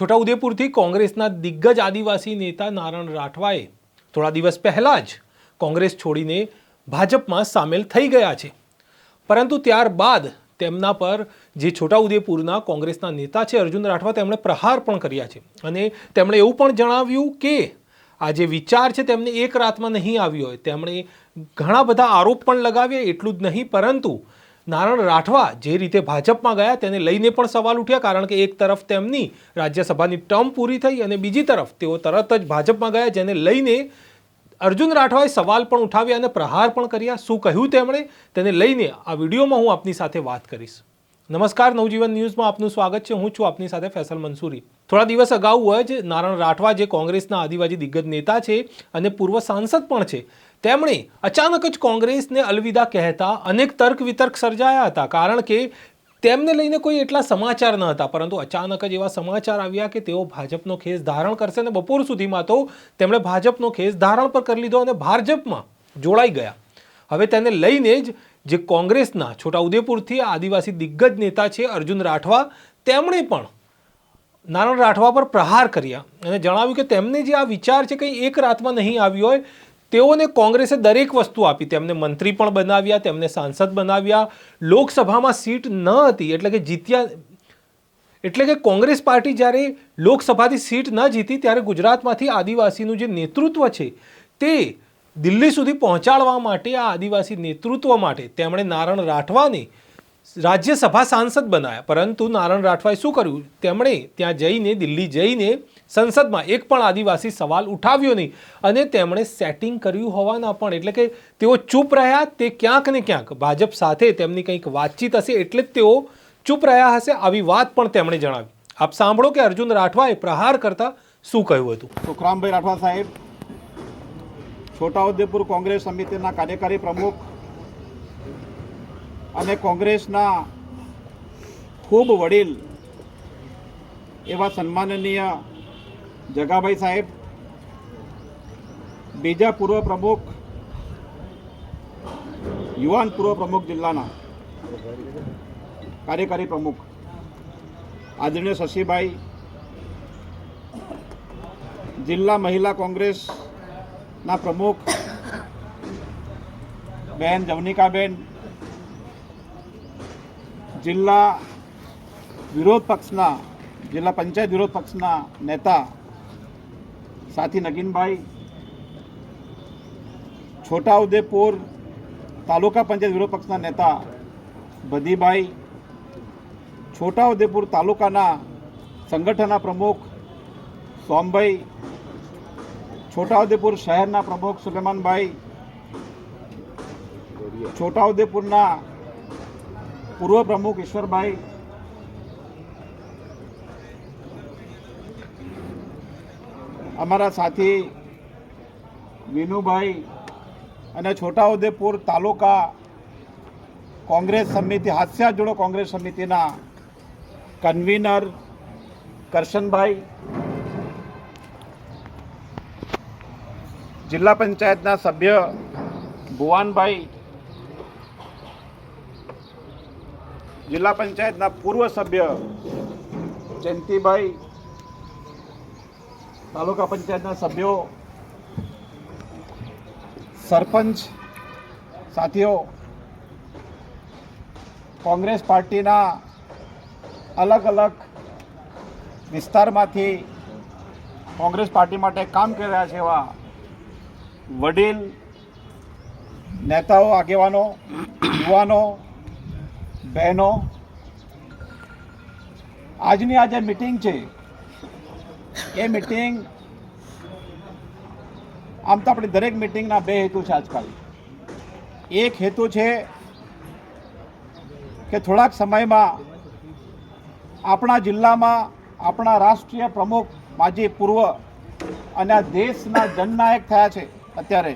છોટાઉદેપુરથી કોંગ્રેસના દિગ્ગજ આદિવાસી નેતા નારણ રાઠવાએ થોડા દિવસ પહેલાં જ કોંગ્રેસ છોડીને ભાજપમાં સામેલ થઈ ગયા છે. પરંતુ ત્યારબાદ તેમના પર જે છોટાઉદેપુરના કોંગ્રેસના નેતા છે અર્જુન રાઠવા, તેમણે પ્રહાર પણ કર્યા છે. અને તેમણે એવું પણ જણાવ્યું કે આ જે વિચાર છે તેમને એક રાતમાં નહીં આવ્યો હોય. તેમણે ઘણા બધા આરોપ પણ લગાવ્યા, એટલું જ નહીં, પરંતુ નારણ રાઠવા જે રીતે ભાજપમાં ગયા તેને લઈને પણ સવાલ ઉઠ્યા કારણ કે એક તરફ તેમની રાજ્યસભાની ટર્મ પૂરી થઈ અને બીજી તરફ તેઓ તરત જ ભાજપમાં ગયા જેને લઈને અર્જુન રાઠવાએ સવાલ પણ ઉઠાવ્યા અને પ્રહાર પણ કર્યા. શું કહ્યું તેમણે? તેને લઈને આ વિડીયોમાં હું આપની સાથે વાત કરીશ. નમસ્કાર, નવજીવન ન્યૂઝમાં આપનું સ્વાગત છે. હું છું આપની સાથે ફેસલ મંસૂરી. થોડા દિવસ અગાઉ જ નારણ રાઠવા, જે કોંગ્રેસના આદિવાસી દિગ્ગજ નેતા છે અને પૂર્વ સાંસદ પણ છે તેમણે અચાનક જ કોંગ્રેસને અલવિદા કહેતા અનેક તર્ક વિતર્ક સર્જાયા હતા, કારણ કે તેમને લઈને કોઈ એટલા સમાચાર ન હતા. પરંતુ અચાનક જ એવા સમાચાર આવ્યા કે તેઓ ભાજપનો ખેસ ધારણ કરશે અને બપોર સુધીમાં તો તેમણે ભાજપનો ખેસ ધારણ પર કરી લીધો અને ભાજપમાં જોડાઈ ગયા. હવે તેને લઈને જ જે કોંગ્રેસના છોટાઉદેપુરથી આદિવાસી દિગ્ગજ નેતા છે અર્જુન રાઠવા, તેમણે પણ નારણ રાઠવા પર પ્રહાર કર્યા અને જણાવ્યું કે તેમને જે આ વિચાર છે કંઈ એક રાતમાં નહીં આવ્યો હોય તેઓને કોંગ્રેસે દરેક વસ્તુ આપી. તેમને મંત્રી પણ બનાવ્યા, તેમને સાંસદ બનાવ્યા. લોકસભામાં સીટ ન હતી, એટલે કે જીત્યા, એટલે કે કોંગ્રેસ પાર્ટી જ્યારે લોકસભાથી સીટ ન જીતી, ત્યારે ગુજરાતમાંથી આદિવાસીનું જે નેતૃત્વ છે, તે દિલ્હી સુધી પહોંચાડવા માટે, આ આદિવાસી નેતૃત્વ માટે તેમણે નારણ રાઠવાને રાજ્યસભા સાંસદ બનાવ્યા પરંતુ નારણ રાઠવાએ શું કર્યું? તેમણે ત્યાં જઈને, દિલ્હી જઈને સંસદમાં એક પણ આદિવાસી સવાલ ઉઠાવ્યો નહીં. અને તેમણે સેટિંગ કર્યું હોવાના પણ. એટલે કે તેઓ ચૂપ રહ્યા, તે ક્યાંક ને ક્યાંક ભાજપ સાથે તેમની કંઈક વાતચીત હશે એટલે જ તેઓ ચૂપ રહ્યા હશે આવી વાત પણ તેમણે જણાવી. આપ સાંભળો કે અર્જુન રાઠવાએ પ્રહાર કરતા શું કહ્યું હતું? સુખરામભાઈ રાઠવા સાહેબ, છોટાઉદેપુર કોંગ્રેસ સમિતિના કાર્યકારી પ્રમુખ અને કોંગ્રેસના ખૂબ વડીલ એવા સન્માનનીય જગાભાઈ સાહેબ, બીજા પૂર્વ પ્રમુખ, યુવાન પૂર્વ પ્રમુખ જિલ્લાના કાર્યકારી પ્રમુખ, આદરણીય શશીભાઈ, જિલ્લા મહિલા કોંગ્રેસના પ્રમુખ, બેન જવનિકાબેન, જિલ્લા વિરોધ પક્ષના, જિલ્લા પંચાયત વિરોધ પક્ષના નેતા સાથી નગીનભાઈ છોટાઉદેપુર તાલુકા પંચાયત વિરોધ પક્ષના નેતા બધીભાઈ છોટાઉદેપુર તાલુકાના સંગઠનના પ્રમુખ સોમભાઈ છોટાઉદેપુર શહેરના પ્રમુખ સુલેમાનભાઈ છોટાઉદેપુરના પૂર્વ પ્રમુખ ઈશ્વરભાઈ અમારા સાથી વિનુભાઈ અને છોટાઉદેપુર તાલુકા કોંગ્રેસ સમિતિ હાસ્યા જોડો કોંગ્રેસ સમિતિના કન્વીનર કરશનભાઈ, જિલ્લા પંચાયતના સભ્ય ભુવાનભાઈ, જિલ્લા પંચાયતના પૂર્વ સભ્ય જયંતિભાઈ તાલુકા પંચાયતના સભ્યો, સરપંચ, સાથીઓ, કોંગ્રેસ પાર્ટીના અલગ અલગ વિસ્તારમાંથી કોંગ્રેસ પાર્ટી માટે કામ કરી રહ્યા છે એવા વડીલ, નેતાઓ, આગેવાનો, યુવાનો, બહેનો. આજની આ જે મિટિંગ છે એ મિટિંગ આમ તો આપણી દરેક મિટિંગના બે હેતુ છે આજકાલ. એક હેતુ છે કે થોડાક સમયમાં આપણા જિલ્લામાં આપણા રાષ્ટ્રીય પ્રમુખ માજી પૂર્વ અને આ દેશના જનનાયક થયા છે અત્યારે.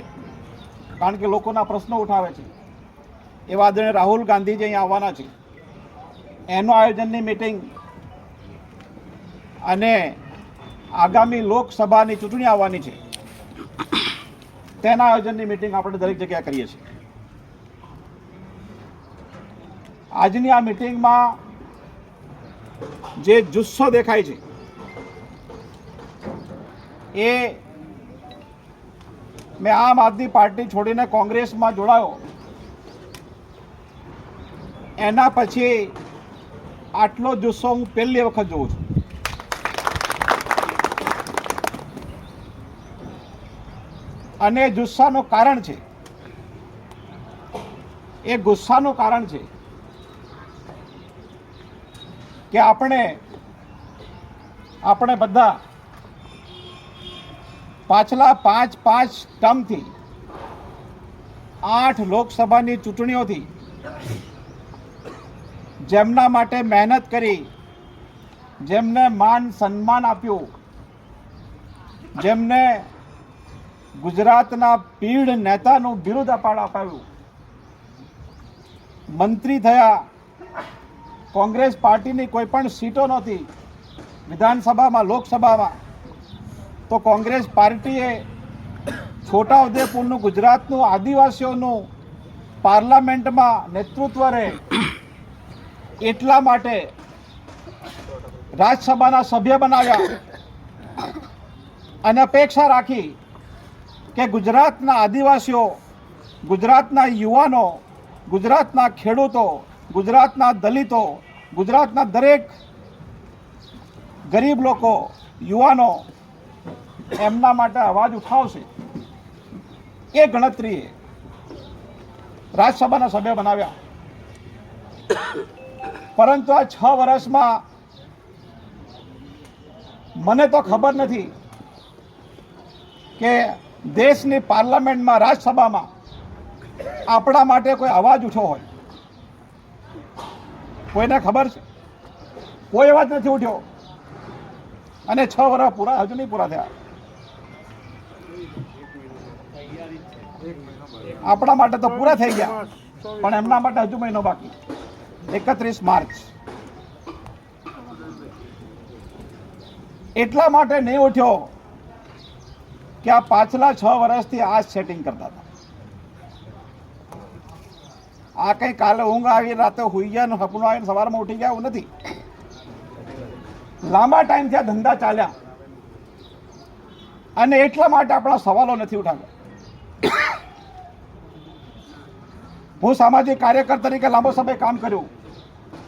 કારણ કે લોકોના પ્રશ્નો ઉઠાવે છે. એવા આદરણીય રાહુલ ગાંધીજી અહીંયા આવવાના છે. એનું આયોજનની મિટિંગ અને આગામી લોકસભાની ચૂંટણી આવવાની છે. તેના આયોજનની મિટિંગ આપણે દરેક જગ્યાએ કરીએ છીએ. આજની આ મિટિંગમાં જે જુસ્સો દેખાય છે, એ મેં આમ આદમી પાર્ટી છોડીને કોંગ્રેસમાં જોડાયો, એના પછી આટલો જુસ્સો હું પહેલી વખત જોઉં છું. અને જુસ્સાનું કારણ છે. એ ગુસ્સાનું કારણ છે કે આપણે આપણે બધા પાછલા પાંચ પાંચ ટર્મથી આઠ લોકસભાની ચૂંટણીઓથી જેમના માટે મહેનત કરી, જેમને માન સન્માન આપ્યું, જેમને ગુજરાતના પીઢ નેતાનું બિરુદ અપાડ અપાવ્યું મંત્રી થયા. કોંગ્રેસ પાર્ટીની કોઈ પણ સીટો નહોતી. વિધાનસભામાં, લોકસભામાં. તો કોંગ્રેસ પાર્ટીએ છોટાઉદેપુરનું, ગુજરાતનું આદિવાસીઓનું પાર્લામેન્ટમાં નેતૃત્વ રહે એટલા માટે રાજ્યસભાના સભ્ય બનાવ્યા અને અપેક્ષા રાખી કે ગુજરાતના આદિવાસીઓ, ગુજરાતના યુવાનો, ગુજરાતના ખેડૂતો, ગુજરાતના દલિતો, ગુજરાતના દરેક ગરીબ લોકો, યુવાનો એમના માટે અવાજ ઉઠાવશે. એ ગણતરીએ રાજ્યસભાના સભ્ય બનાવ્યા. પરંતુ આ છ વર્ષમાં મને તો ખબર નથી કે દેશની પાર્લામેન્ટમાં, રાજ્યસભામાં આપણા માટે કોઈ અવાજ ઉઠ્યો હોય? કોઈને ખબર છે? કોઈ અવાજ નથી ઉઠ્યો? અને છ વર્ષ પૂરા, હજુ નહીં પૂરા થયા. આપણા માટે તો પૂરા થઈ ગયા, પણ એમના માટે હજુ મહિનો બાકી. એકત્રીસ માર્ચ. એટલા માટે નહીં ઉઠ્યો. કે આ પાછલા છ વર્ષથી આ સેટિંગ કરતા હતા. આ કંઈ કાલે ઊંઘ આવી, રાતે હોઈ ગયા ને સપનું આવીને સવારમાં ઉઠી ગયા એવું નથી. લાંબા ટાઈમથી આ ધંધા ચાલ્યા. અને એટલા માટે આપણા સવાલો નથી ઉઠાવ્યા. હું સામાજિક કાર્યકર તરીકે લાંબો સમય કામ કર્યું.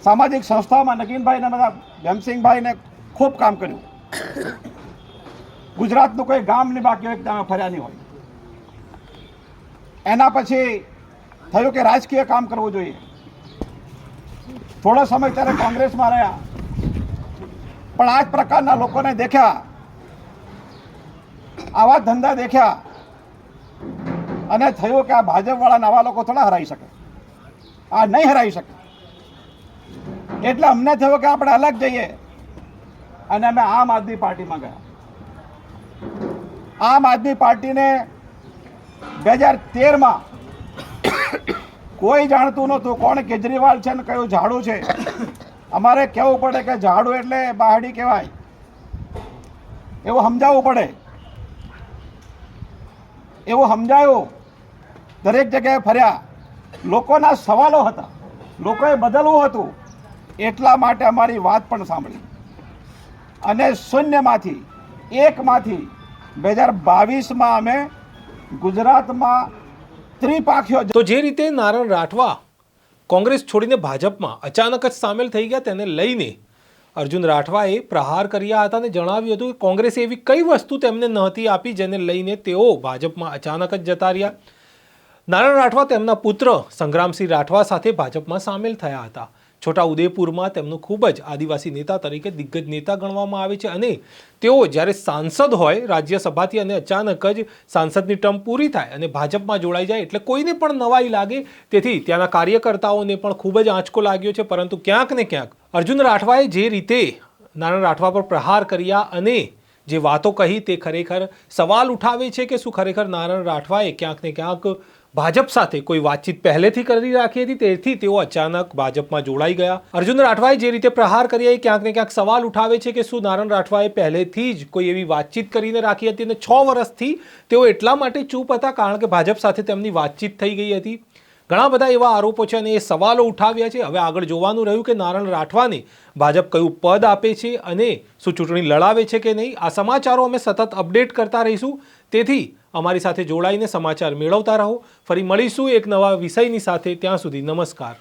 સામાજિક સંસ્થાઓમાં નગીનભાઈ ને બધા ભીમસિંહભાઈને ખૂબ કામ કર્યું. ગુજરાતનું કોઈ ગામ ને બાકી હોય તમે ફર્યા નહીં હોય. એના પછી થયું કે રાજકીય કામ કરવું જોઈએ. થોડો સમય ત્યારે કોંગ્રેસમાં રહ્યા. પણ આ જ પ્રકારના લોકોને દેખ્યા, આવા ધંધા દેખ્યા, અને થયું કે આ ભાજપવાળા નવા લોકો થોડા હરાઈ શકે. આ નહીં હરાઈ શકે. એટલે અમને થયું કે આપણે અલગ જઈએ. અને અમે આમ આદમી પાર્ટીમાં ગયા. આમ આદમી પાર્ટીને બે હજાર તેરમાં કોઈ જાણતું નહોતું કોણ કેજરીવાલ છે ને કયું ઝાડુ છે. અમારે કહેવું પડે કે ઝાડુ એટલે બહાડી કહેવાય. એવું સમજાવવું પડે. એવું સમજાયું. દરેક જગ્યાએ ફર્યા. લોકોના સવાલો હતા. લોકોએ બદલવું હતું. એટલા માટે અમારી વાત પણ સાંભળી. અને શૂન્યમાંથી, એકમાંથી બે હજાર બાવીસમાં અમે ગુજરાતમાં ત્રિપાખીઓ તો જે રીતે નારણ રાઠવા કોંગ્રેસ છોડીને ભાજપમાં અચાનક જ સામેલ થઈ ગયા તેને લઈને અર્જુન રાઠવાએ પ્રહાર કર્યા હતા અને જણાવ્યું હતું કે કોંગ્રેસે એવી કઈ વસ્તુ તેમને નહોતી આપી જેને લઈને તેઓ ભાજપમાં અચાનક જ જતા રહ્યા. નારાયણ રાઠવા તેમના પુત્ર સંગ્રામસિંહ રાઠવા સાથે ભાજપમાં સામેલ થયા હતા. છોટા ઉદેપુરમાં તેમનું ખૂબ જ આદિવાસી નેતા તરીકે દિગ્ગજ નેતા ગણવામાં આવે છે અને તેઓ જ્યારે સાંસદ હોય રાજ્યસભાથી અને અચાનક જ સાંસદની ટર્મ પૂરી થાય અને ભાજપમાં જોડાઈ જાય એટલે કોઈને પણ નવાઈ લાગે. તેથી ત્યાંના કાર્યકર્તાઓને પણ ખૂબ જ આંચકો લાગ્યો છે. પરંતુ ક્યાંક ને ક્યાંક અર્જુન રાઠવાએ જે રીતે નારાયણ રાઠવા પર પ્રહાર કર્યા અને જે વાતો કહી તે ખરેખર સવાલ ઉઠાવે છે કે શું ખરેખર નારાયણ રાઠવાએ ક્યાંક ને ક્યાંક ભાજપ સાથે કોઈ વાતચીત પહેલેથી કરી રાખી હતી, તેથી તેઓ અચાનક ભાજપમાં જોડાઈ ગયા. અર્જુન રાઠવાએ જે રીતે પ્રહાર કર્યા, એ ક્યાંક ને ક્યાંક સવાલ ઉઠાવે છે કે શું નારાયણ રાઠવાએ પહેલેથી જ કોઈ એવી વાતચીત કરીને રાખી હતી અને છ વર્ષથી તેઓ એટલા માટે ચૂપ હતા કારણ કે ભાજપ સાથે તેમની વાતચીત થઈ ગઈ હતી. ઘણા બધા એવા આરોપો છે અને એ સવાલો ઉઠાવ્યા છે. હવે આગળ જોવાનું રહ્યું કે નારાયણ રાઠવાને ભાજપ કયું પદ આપે છે અને શું ચૂંટણી લડાવે છે કે નહીં. આ સમાચારો અમે સતત અપડેટ કરતા રહીશું. તેથી અમારી સાથે જોડાઈને સમાચાર મેળવતા રહો. ફરી મળીશું એક નવા વિષયની સાથે. ત્યાં સુધી નમસ્કાર.